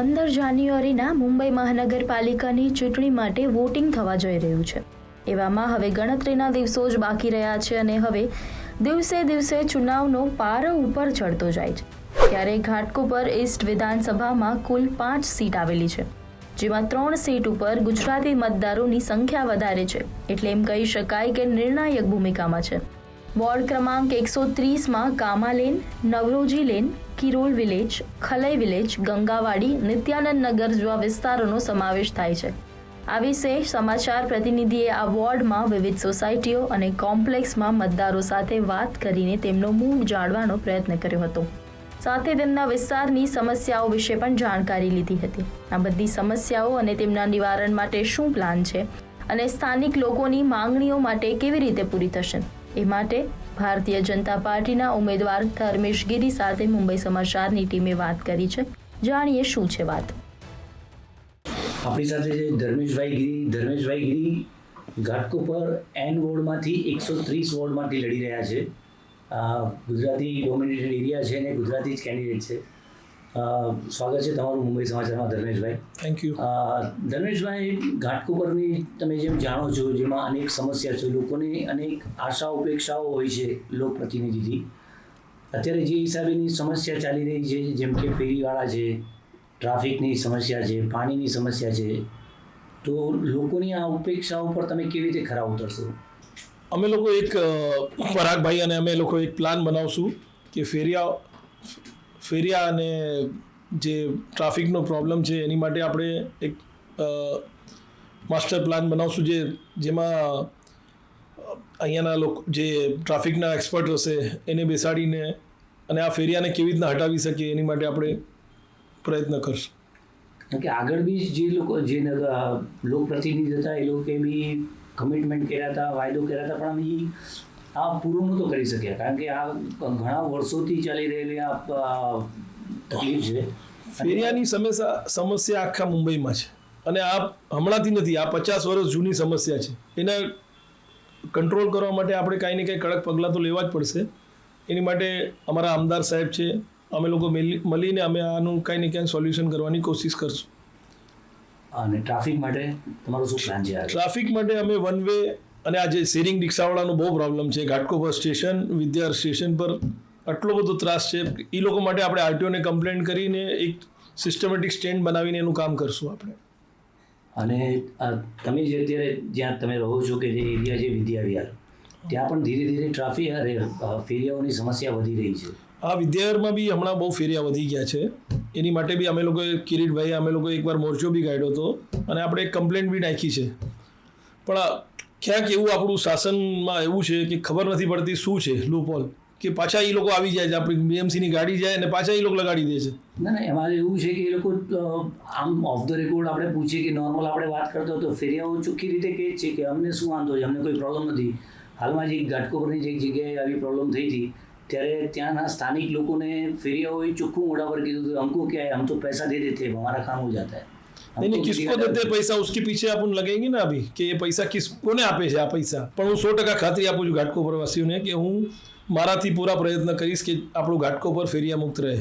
પંદર જાન્યુઆરીના મુંબઈ મહાનગરપાલિકાની ચૂંટણી માટે વોટિંગ થવા જઈ રહ્યું છે. એવામાં હવે ગણતરીના દિવસો જ બાકી રહ્યા છે અને હવે દિવસે દિવસે ચુનાવનો પારો ઉપર ચડતો જાય છે. ત્યારે ઘાટકોપર ઈસ્ટ વિધાનસભામાં કુલ પાંચ સીટ આવેલી છે, જેમાં ત્રણ સીટ ઉપર ગુજરાતી મતદારોની સંખ્યા વધારે છે. એટલે એમ કહી શકાય કે નિર્ણાયક ભૂમિકામાં છે. વોર્ડ ક્રમાંક એકસો ત્રીસમાં Kama lane Naoroji lane, Kirol village, Khalai village, Gangawadi, Nityanand Nagar જેવા વિસ્તારોનો સમાવેશ થાય છે. આ વિશે સમાચાર પ્રતિનિધિએ આ વોર્ડમાં વિવિધ સોસાયટીઓ અને કોમ્પ્લેક્સમાં મતદારો સાથે વાત કરીને તેમનો મૂળ જાણવાનો પ્રયત્ન કર્યો હતો. સાથે તેમના વિસ્તારની સમસ્યાઓ વિશે પણ જાણકારી લીધી હતી. આ બધી સમસ્યાઓ અને તેમના નિવારણ માટે શું પ્લાન છે? અને સ્થાનિક લોકોની માંગણીઓ માટે કેવી રીતે પૂરી થશે? એ માટે ભારતીય જનતા પાર્ટીના ઉમેદવાર ધર્મેશ ગીરી સાથે મુંબઈ સમાચારની ટીમે વાત કરી છે. જાણીએ શું છે વાત? આપણી સાથે જે ધર્મેશભાઈ ગીરી. ધર્મેશભાઈ ગીરી ઘાટકોપર એન વોર્ડમાંથી એકસો ત્રીસ વોર્ડમાંથી લડી રહ્યા છે. ગુજરાતી ડોમિનેટેડ એરિયા છે ને ગુજરાતી જ કેન્ડિડેટ છે. સ્વાગત છે તમારું મુંબઈ સમાચારમાં ધર્મેશભાઈ. થેન્ક યુ ધર્મેશભાઈ ઘાટકોપરની તમે જેમ જાણો છો જેમાં અનેક સમસ્યા છે લોકોની અનેક આશા ઉપેક્ષાઓ હોય છે લોકપ્રતિનિધિથી. અત્યારે જે હિસાબેની સમસ્યા ચાલી રહી છે જેમ કે ફેરીવાળા છે ટ્રાફિકની સમસ્યા છે પાણીની સમસ્યા છે તો લોકોની આ ઉપેક્ષાઓ પર તમે કેવી રીતે ખરા ઉતરશો? અમે લોકો એક પરાગભાઈ અને અમે લોકો એક પ્લાન બનાવશું કે ફેરિયા ફેરિયા અને જે ટ્રાફિકનો પ્રોબ્લેમ છે એની માટે આપણે એક માસ્ટર પ્લાન બનાવશું જે, જેમાં અહીંયાના લોકો, જે ટ્રાફિકના એક્સપર્ટ હશે એને બેસાડીને અને આ ફેરિયાને કેવી રીતના હટાવી શકીએ એની માટે આપણે પ્રયત્ન કરશું. કે આગળ બી જે લોકો, જે લોકપ્રતિનિધિ હતા એ લોકોએ બી કમિટમેન્ટ કર્યા હતા, વાયદો કર્યા હતા, પણ બી આ પૂરું નહોતો કરી શક્યા કારણ કે આ ઘણા વર્ષોથી ચાલી રહેલી આ તકલીફ છે. ફેરિયાની સમસ્યા સમસ્યા આખા મુંબઈમાં છે. અને આ હમણાંથી નથી આ પચાસ વર્ષ જૂની સમસ્યા છે. એને કંટ્રોલ કરવા માટે આપણે કાંઈ ને કાંઈ કડક પગલાં તો લેવા જ પડશે. એની માટે અમારા આમદાર સાહેબ છે અમે લોકો મળીને અમે આનું કાંઈ ને કાંઈ સોલ્યુશન કરવાની કોશિશ કરશું. અને ટ્રાફિક માટે તમારો શું પ્લાન છે ટ્રાફિક માટે અમે વન વે અને આ જે શેરિંગ રિક્ષાવાળાનો બહુ પ્રોબ્લેમ છે. ઘાટકોપર સ્ટેશન વિદ્યાર સ્ટેશન પર આટલો બધો ત્રાસ છે. એ લોકો માટે આપણે આરટીઓને કમ્પ્લેન કરીને એક સિસ્ટમેટિક સ્ટેન્ડ બનાવીને એનું કામ કરશું આપણે. અને તમે જે અત્યારે જ્યાં તમે રહો છો કે જે એરિયા છે વિદ્યા વિહાર ત્યાં પણ ધીરે ધીરે ટ્રાફિક અરે ફેરિયાઓની સમસ્યા વધી રહી છે. આ વિદ્યારમાં બી હમણાં બહુ ફેરિયા વધી ગયા છે. એની માટે બી અમે લોકોએ કિરીટભાઈ અમે લોકો એકવાર મોરચો બી કાઢ્યો હતો. અને આપણે એક કમ્પ્લેન બી નાખી છે. પણ ક્યાંક એવું આપણું શાસનમાં એવું છે કે ખબર નથી પડતી શું છે લૂપોલ કે પાછા એ લોકો આવી જાય છે, આપણી બીએમસીની ગાડી જાય અને પાછા એ લોકો લગાડી દે છે. ના ના, એમાં એવું છે કે એ લોકો આમ ઓફ ધ રેકોર્ડ આપણે પૂછીએ કે નોર્મલ આપણે વાત કરતો હતો ફેરિયાઓ ચોખ્ખી રીતે કહે છે કે અમને શું વાંધો છે, અમને કોઈ પ્રોબ્લેમ નથી. હાલમાં જે ઘાટકોપરની જે જગ્યાએ આવી પ્રોબ્લમ થઈ હતી, ત્યારે ત્યાંના સ્થાનિક લોકોને ફેરિયાઓએ ચોખ્ખું મોઢા પર કીધું હતું, અમકો ક્યાં આમ તો પૈસા દે દેતે હમારા કામ હો જાતા હૈ. नहीं नहीं हमको किसको किसी का देते हैं पैसा उसके पीछे अपन लगेंगे ना अभी कि ये पैसा किस કોને આપે છે આ પૈસા પણ હું સો ટકા ખાતરી આપું છું ઘાટકોપર વાસીઓને કે હું મારાથી પૂરા પ્રયત્ન કરીશ કે આપણું ઘાટકોપર ફેરિયા મુક્ત રહે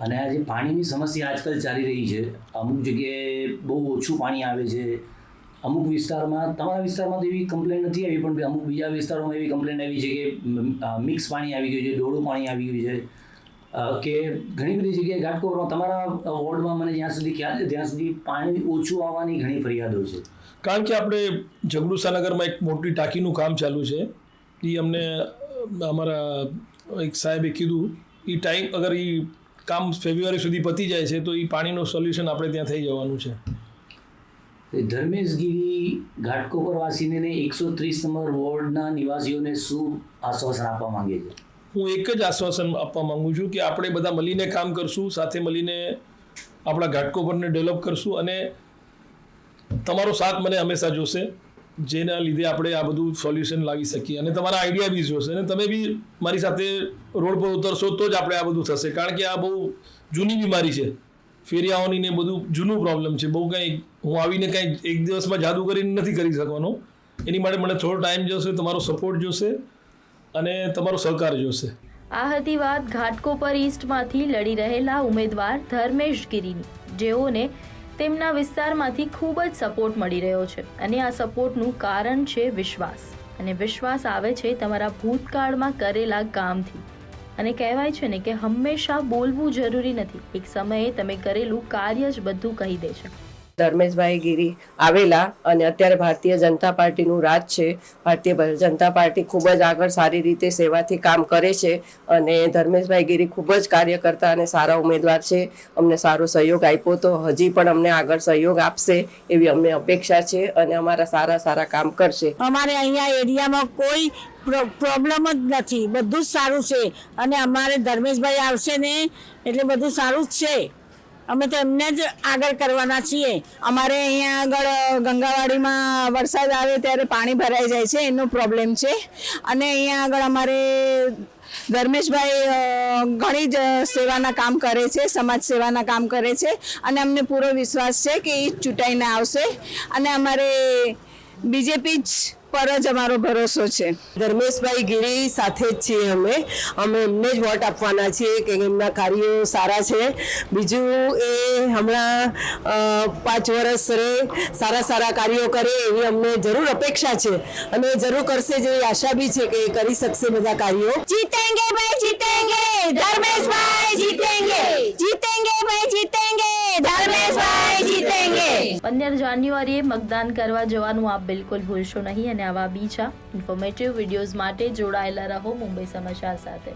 અને આ જે પાણીની સમસ્યા આજકાલ ચાલી રહી છે અમુક જગ્યાએ બહુ ઓછું પાણી આવે છે અમુક વિસ્તારમાં તમારા વિસ્તારમાં તો એવી કમ્પ્લેન નથી આવી પણ અમુક બીજા વિસ્તારોમાં એવી કમ્પ્લેન આવી છે કે મિક્સ પાણી આવી ગયું છે ડોળું પાણી આવી ગયું છે અ, કે ઘણી બધી જગ્યાએ ઘાટકોપરમાં તમારા વોર્ડમાં મને જ્યાં સુધી ખ્યાલ છે ત્યાં સુધી પાણી ઓછું આવવાની ઘણી ફરિયાદો છે. કારણ કે આપણે જગડુસાનગરમાં એક મોટી ટાંકીનું કામ ચાલુ છે. એ અમને અમારા એક સાહેબે કીધું એ ટાઈમ અગર એ કામ ફેબ્રુઆરી સુધી પતી જાય છે તો એ પાણીનું સોલ્યુશન આપણે ત્યાં થઈ જવાનું છે. એ ધર્મેશ ગીરી ઘાટકોપર વાસીને એકસો ત્રીસ નંબર વોર્ડના નિવાસીઓને શું આશ્વાસન આપવા માંગે છે? હું એક જ આશ્વાસન આપવા માંગુ છું કે આપણે બધા મળીને કામ કરશું, સાથે મળીને આપણા ઘાટકોપરને ડેવલપ કરશું અને તમારો સાથ મને હંમેશા જોશે, જેના લીધે આપણે આ બધું સોલ્યુશન લાવી શકીએ અને તમારા આઈડિયા બી જોશે અને તમે બી મારી સાથે રોડ પર ઉતરશો તો જ આપણે આ બધું થશે. કારણ કે આ બહુ જૂની બીમારી છે. ફેરિયાઓની ને બધું જૂનું પ્રોબ્લેમ છે. બહુ કંઈ હું આવીને કંઈ એક દિવસમાં જાદુ કરીને નથી કરી શકવાનો. એની માટે મને થોડો ટાઈમ જોશે, તમારો સપોર્ટ જોશે અને તમારો સહકાર જોશે આ હતી વાત ઘાટકોપર ઈસ્ટમાંથી લડી રહેલા ઉમેદવાર ધર્મેશ ગીરીની. જેઓને તેમના વિસ્તારમાંથી ખૂબ જ સપોર્ટ મળી રહ્યો છે અને આ સપોર્ટનું કારણ છે વિશ્વાસ. અને વિશ્વાસ આવે છે તમારા ભૂતકાળમાં કરેલા કામથી. અને કહેવાય છે ને કે હંમેશા બોલવું જરૂરી નથી. એક સમયે તમે કરેલું કાર્ય જ બધું કહી દે છે. ધર્મેશભાઈ ગીરી આવેલા અને અત્યારે ભારતીય જનતા પાર્ટીનું રાજ છે. ભારતીય જનતા પાર્ટી ખૂબ જ આગળ સારી રીતે સેવાથી કામ કરે છે અને ધર્મેશભાઈ ગીરી ખૂબ જ કાર્યકર્તા અને સારા ઉમેદવાર છે. અમને સારો સહયોગ આપ્યો તો હજી પણ અમને આગળ સહયોગ આપશે એવી અમને અપેક્ષા છે અને અમારા સારા સારા કામ કરશે. અમારે અહીંયા એરિયામાં કોઈ પ્રો- પ્રોબ્લેમ જ નથી. બધું જ સારું છે અને અમારે ધર્મેશભાઈ આવશે ને એટલે બધું સારું જ છે. અમે તો એમને જ આગળ કરવાના છીએ. અમારે અહીંયા આગળ ગંગાવાડીમાં વરસાદ આવે ત્યારે પાણી ભરાઈ જાય છે, એનો પ્રોબ્લેમ છે. અને અહીંયા આગળ અમારે ધર્મેશભાઈ ઘણી જ સેવાના કામ કરે છે, સમાજ સેવાના કામ કરે છે. અને અમને પૂરો વિશ્વાસ છે કે એ ચૂંટાઈને આવશે. અને અમારે બીજેપી જ પર જ અમારો ભરોસો છે. ધર્મેશભાઈ ગીરી સાથે જ છીએ અમે. અમે એમને જ વોટ આપવાના છીએ કે એમના કાર્યો સારા છે. બીજું એ હમણાં પાંચ વર્ષ રે સારા સારા કાર્યો કરે એવી અમને જરૂર અપેક્ષા છે. અને જરૂર કરશે જેવી આશા બી છે કે કરી શકશે બધા કાર્યો. જીતેંગે ભાઈ જીતેંગે! ધર્મેશભાઈ જીતેંગે! જીતેંગે ભાઈ જીતેંગે! ધર્મેશભાઈ જીતેંગે! પંદર જાન્યુઆરીએ મતદાન કરવા જવાનું આપ બિલકુલ ભૂલશો નહીં અને આવા બીજા ઇન્ફોર્મેટિવ વિડીયોઝ માટે જોડાયેલા રહો મુંબઈ સમાચાર સાથે.